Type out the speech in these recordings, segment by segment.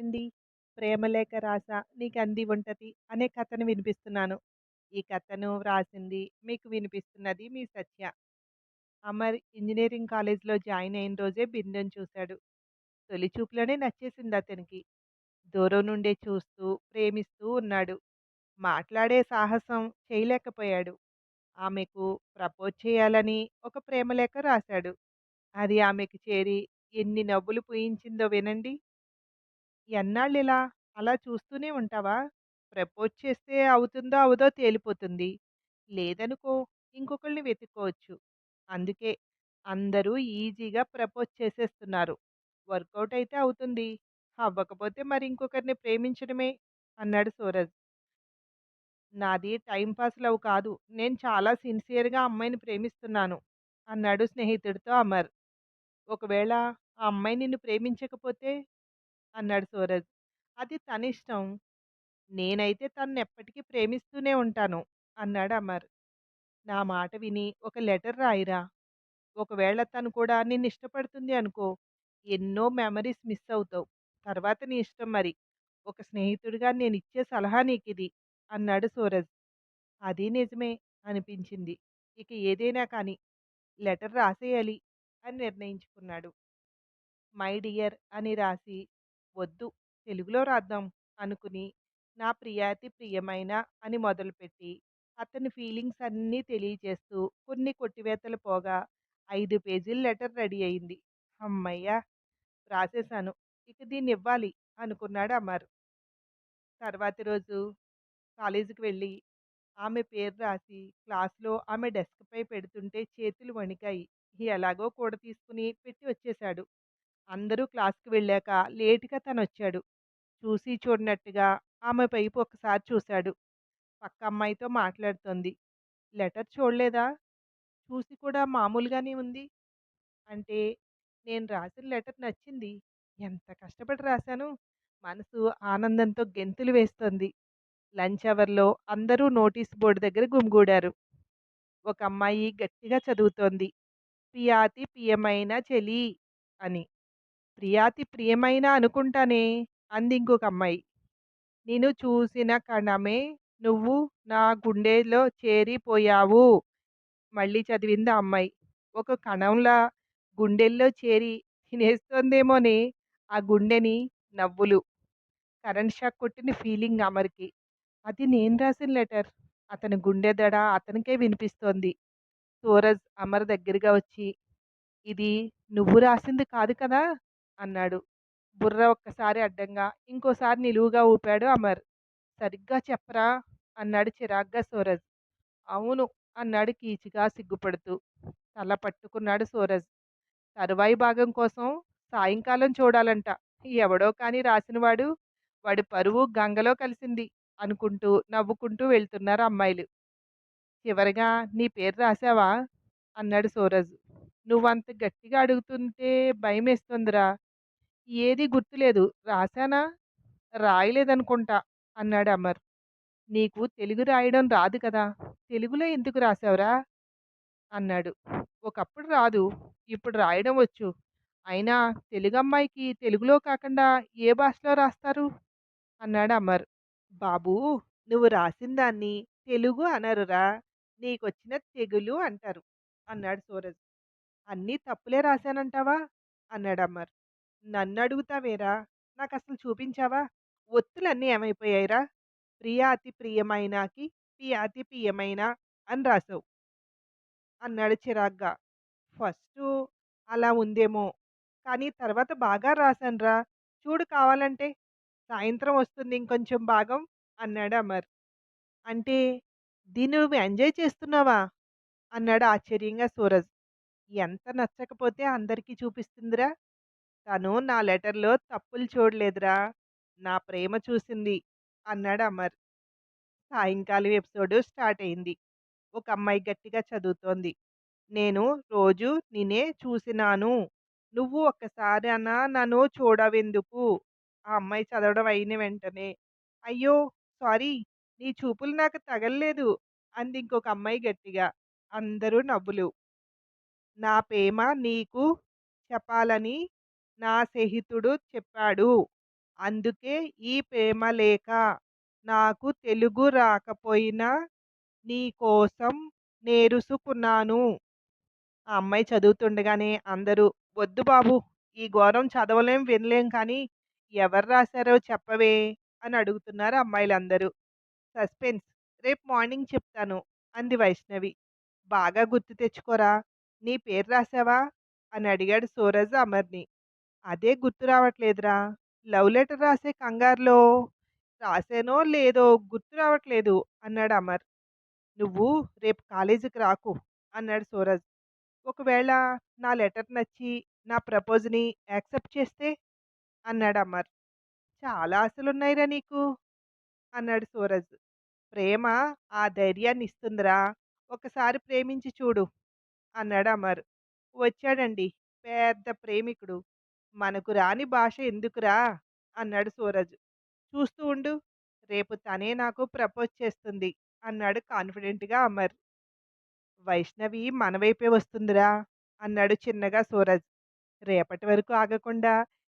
ఏండి 'ప్రేమలేఖ రాసా నీకంది ఉంటది' అనే కథను వినిపిస్తున్నాను. ఈ కథను వ్రాసింది, మీకు వినిపిస్తున్నది మీ సత్య. అమర్ ఇంజనీరింగ్ కాలేజ్‌లో జాయిన్ అయిన రోజే బిందెను చూశాడు. తొలి చూపులోనే నచ్చేసిందతనికి. దూరం నుండే చూస్తూ, ప్రేమిస్తూ ఉన్నాడు. మాట్లాడే సాహసం చేయలేకపోయాడు. ఆమెకు ప్రపోజ్ చేయాలని ఒక ప్రేమలేఖ రాశాడు. అది ఆమెకు చేరి ఎన్ని నవ్వులు పూయించిందో వినండి. ఎన్నాళ్ళిలా అలా చూస్తూనే ఉంటావా? ప్రపోజ్ చేస్తే అవుతుందో అవదో తేలిపోతుంది. లేదనుకో ఇంకొకళ్ళని వెతుక్కోవచ్చు. అందుకే అందరూ ఈజీగా ప్రపోజ్ చేసేస్తున్నారు. వర్కౌట్ అయితే అవుతుంది. అవ్వకపోతే మరి ఇంకొకరిని ప్రేమించడమే అన్నాడు సూరజ్. నాది టైం పాస్ కాదు. నేను చాలా సిన్సియర్‌గా అమ్మాయిని ప్రేమిస్తున్నాను అన్నాడు స్నేహితుడితో అమర్. ఒకవేళ ఆ అమ్మాయి నిన్ను ప్రేమించకపోతే? అన్నాడు సూరజ్. అది తనిష్టం. నేనైతే తననెప్పటికీ ప్రేమిస్తూనే ఉంటాను అన్నాడు అమర్. నా మాట విని ఒక లెటర్ రాయిరా. ఒకవేళ తను కూడా నిన్నిష్టపడుతుంది అనుకో. ఎన్నో మెమరీస్ మిస్ అవుతావు. తర్వాత నీ ఇష్టం మరి. ఒక స్నేహితుడిగా ఇచ్చే సలహా నీకిది అన్నాడు సూరజ్. అది నిజమే అనిపించింది. ఇక ఏదైనా కానీ లెటర్ రాసేయాలి అని నిర్ణయించుకున్నాడు. మై డియర్ అని రాసి వద్దు తెలుగులో రాద్దాం అనుకుని నా ప్రియాతి ప్రియమైన అని మొదలుపెట్టి అతని ఫీలింగ్స్ అన్నీ తెలియజేస్తూ కొన్ని కొట్టివేతలు పోగా ఐదు పేజీల లెటర్ రెడీ అయింది. అమ్మయ్యా రాసేశాను. ఇక దీన్ని ఇవ్వాలి అనుకున్నాడు అమర్. తర్వాతి రోజు కాలేజీకి వెళ్ళి ఆమె పేరు రాసి క్లాస్‌లో ఆమె డెస్క్‌పై పెడుతుంటే చేతులు వణికాయి. ఎలాగో కూడ తీసుకుని పెట్టి వచ్చేశాడు. అందరూ క్లాస్‌కి వెళ్ళాక లేటుగా తను వచ్చాడు చూసి చూడనట్టుగా ఆమె పైపు ఒకసారి చూశాడు. పక్క అమ్మాయితో మాట్లాడుతోంది. లెటర్ చూడలేదా? చూసి కూడా మామూలుగానే ఉంది. అంటే నేను రాసిన లెటర్ నచ్చింది. ఎంత కష్టపడి రాశాను. మనసు ఆనందంతో గెంతులు వేస్తోంది. లంచ్ అవర్‌లో అందరూ నోటీస్ బోర్డు దగ్గర గుమిగూడారు. ఒక అమ్మాయి గట్టిగా చదువుతోంది. పియాతి ప్రియమైన చెలి అని. ప్రియాతి ప్రియమైన అనుకుంటానే అంది ఇంకొక అమ్మాయి. నేను చూసిన కణమే నువ్వు నా గుండెలో చేరిపోయావు మళ్ళీ చదివింది ఆ అమ్మాయి. ఒక కణంలా గుండెల్లో చేరి తినేస్తోందేమోనే ఆ గుండెని నవ్వులు. కరెంట్ షాక్ కొట్టిన ఫీలింగ్ అమర్‌కి. అది నేను రాసిన లెటర్. అతని గుండె దడ అతనికే వినిపిస్తోంది. సూరజ్ అమర్ దగ్గరగా వచ్చి ఇది నువ్వు రాసింది కాదు కదా? అన్నాడు. బుర్ర ఒక్కసారి అడ్డంగా, ఇంకోసారి నిలువుగా ఊపాడు అమర్. సరిగ్గా చెప్పరా? అన్నాడు చిరాగ్గా సూరజ్. అవును అన్నాడు కీచుగా సిగ్గుపడుతూ. తల పట్టుకున్నాడు సూరజ్. తరువాయి భాగం కోసం సాయంకాలం చూడాలంట. ఎవడో కానీ రాసినవాడు వాడి పరువు గంగలో కలిసింది అనుకుంటూ నవ్వుకుంటూ వెళ్తున్నారు అమ్మాయిలు. చివరిగా నీ పేరు రాశావా? అన్నాడు సూరజ్. నువ్వంత గట్టిగా అడుగుతుంటే భయమేస్తోందిరా. ఏదీ గుర్తులేదు. రాశానా? రాయలేదనుకుంటా అన్నాడు అమర్. నీకు తెలుగు రాయడం రాదు కదా! తెలుగులో ఎందుకు రాశావురా? అన్నాడు. ఒకప్పుడు రాదు. ఇప్పుడు రాయడం వచ్చు. అయినా తెలుగమ్మాయికి తెలుగులో కాకుండా ఏ భాషలో రాస్తారు? అన్నాడు అమర్. బాబూ! నువ్వు రాసిన దాన్ని తెలుగు అనరురా. నీకొచ్చిన తెగులు అంటారు అన్నాడు సూరజ్. అన్నీ తప్పులే రాశానంటావా? అన్నాడు అమర్. నన్నడుగుతావేరా? నాకసలు చూపించావా? ఒత్తులన్నీ ఏమైపోయాయిరా? ప్రియ అతి ప్రియమైనకి పియాతి ప్రియమైన అని రాసావు అన్నాడు చిరాగ్గా. ఫస్టు అలా ఉందేమో. కానీ తర్వాత బాగా రాశానురా. చూడు కావాలంటే. సాయంత్రం వస్తుంది ఇంకొంచెం భాగం అన్నాడు అమర్. అంటే దీన్ని నువ్వు ఎంజాయ్ చేస్తున్నావా? అన్నాడు ఆశ్చర్యంగా సూరజ్. ఎంత నచ్చకపోతే అందరికీ చూపిస్తుందిరా? తను నా లెటర్‌లో తప్పులు చూడలేదురా. నా ప్రేమ చూసింది అన్నాడు అమర్. సాయంకాలం ఎపిసోడ్ స్టార్ట్ అయింది. ఒక అమ్మాయి గట్టిగా చదువుతోంది. నేను రోజు నినే చూసినాను. నువ్వు ఒక్కసారి అన్నా నన్ను చూడవెందుకు? ఆ అమ్మాయి చదవడం అయిన వెంటనే అయ్యో! సారీ నీ చూపులు నాకు తగలలేదు అంది ఇంకొక అమ్మాయి గట్టిగా. అందరూ నవ్వులు. నా ప్రేమ నీకు చెప్పాలని నా స్నేహితుడు చెప్పాడు. అందుకే ఈ ప్రేమలేఖ నాకు తెలుగు రాకపోయినా నీ కోసం నేరుసుకున్నాను. ఆ అమ్మాయి చదువుతుండగానే అందరూ "వద్దు బాబు! ఈ ఘోరం చదవలేం, వినలేం కానీ ఎవరు రాశారో చెప్పవే" అని అడుగుతున్నారు అమ్మాయిలందరూ. సస్పెన్స్. రేపు మార్నింగ్ చెప్తాను అంది వైష్ణవి. బాగా గుర్తు తెచ్చుకోరా! నీ పేరు రాసావా? అని అడిగాడు సూరజ్ అమర్‌ని. అదే గుర్తు రావట్లేదురా! లవ్ లెటర్ రాసే కంగారులో రాసానో లేదో గుర్తు రావట్లేదు అన్నాడు అమర్. నువ్వు రేపు కాలేజీకి రాకు అన్నాడు సూరజ్. ఒకవేళ నా లెటర్ నచ్చి నా ప్రపోజ్‌ని యాక్సెప్ట్ చేస్తే? అన్నాడు అమర్. చాలా ఆశలున్నాయిరా నీకు అన్నాడు సూరజ్. ప్రేమ ఆ ధైర్యాన్ని ఇస్తుందిరా! ఒకసారి ప్రేమించి చూడు అన్నాడు అమర్. వచ్చాడండి పెద్ద ప్రేమికుడు. మనకు రాని భాష ఎందుకురా అన్నాడు సూరజ్. చూస్తూ ఉండు రేపు తనే నాకు ప్రపోజ్ చేస్తుంది అన్నాడు కాన్ఫిడెంట్‌గా అమర్. వైష్ణవి మన వైపే వస్తుందిరా అన్నాడు చిన్నగా సూరజ్. రేపటి వరకు ఆగకుండా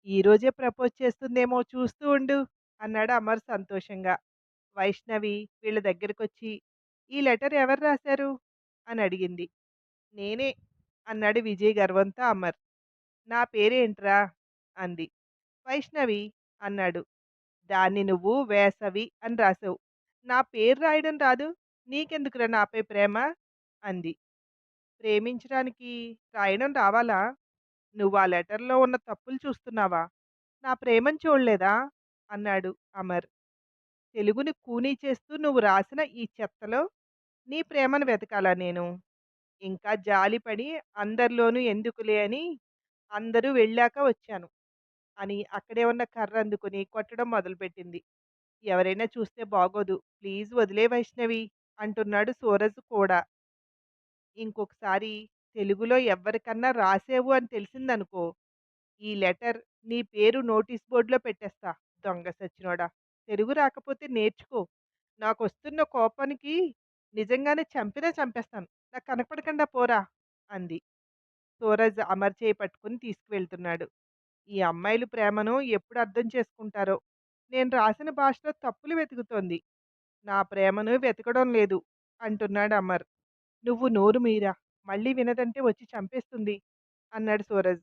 ఈరోజే ప్రపోజ్ చేస్తుందేమో చూస్తూ ఉండు అన్నాడు అమర్ సంతోషంగా. వైష్ణవి వీళ్ళ దగ్గరకొచ్చి ఈ లెటర్ ఎవరు రాశారు అని అడిగింది. నేనే అన్నాడు విజయ్ గర్వంతో అమర్. నా పేరేంట్రా అంది. వైష్ణవి అన్నాడు. దాన్ని నువ్వు వేసవి అని రాసావు. నా పేరు రాయడం రాదు. నీకెందుకురా నాపై ప్రేమ అంది. ప్రేమించడానికి రాయడం రావాలా? నువ్వు ఆ లెటర్‌లో ఉన్న తప్పులు చూస్తున్నావా? నా ప్రేమను చూడలేదా? అన్నాడు అమర్. తెలుగుని కూనీ చేస్తూ నువ్వు రాసిన ఈ చెత్తలో నీ ప్రేమను వెతకాలా నేను? ఇంకా జాలిపడి అందరిలోనూ ఎందుకులే అని అందరూ వెళ్ళాక వచ్చాను అని అక్కడే ఉన్న కర్ర అందుకుని కొట్టడం మొదలుపెట్టింది. ఎవరైనా చూస్తే బాగోదు. ప్లీజ్ వదిలే వైష్ణవి అంటున్నాడు సూరజ్ కూడా. ఇంకొకసారి తెలుగులో ఎవ్వరికన్నా రాసేవు అని తెలిసిందనుకో ఈ లెటర్ నీ పేరు నోటీస్ బోర్డులో పెట్టేస్తా. దొంగ సచ్చినోడా! తెలుగు రాకపోతే నేర్చుకో. నాకు వస్తున్న కోపానికి నిజంగానే చంపినా చంపేస్తాను. నాకు కనపడకుండా పోరా అంది. సూరజ్ అమర్ చేయి పట్టుకుని తీసుకువెళ్తున్నాడు. ఈ అమ్మాయిలు ప్రేమను ఎప్పుడు అర్థం చేసుకుంటారో. నేను రాసిన భాషలో తప్పులు వెతుకుతోంది. నా ప్రేమను వెతకడం లేదు అంటున్నాడు అమర్. నువ్వు నోరు మీరా మళ్ళీ వినదంటే వచ్చి చంపేస్తుంది అన్నాడు సూరజ్.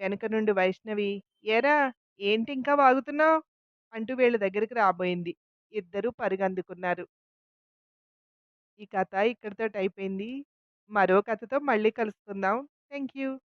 వెనక నుండి వైష్ణవి ఏరా ఏంటి ఇంకా వాగుతున్నావు అంటూ వీళ్ళ దగ్గరికి రాబోయింది. ఇద్దరూ పరుగందుకున్నారు. ఈ కథ ఇక్కడితో అయిపోయింది. మరో కథతో మళ్ళీ కలుసుకుందాం. Thank you.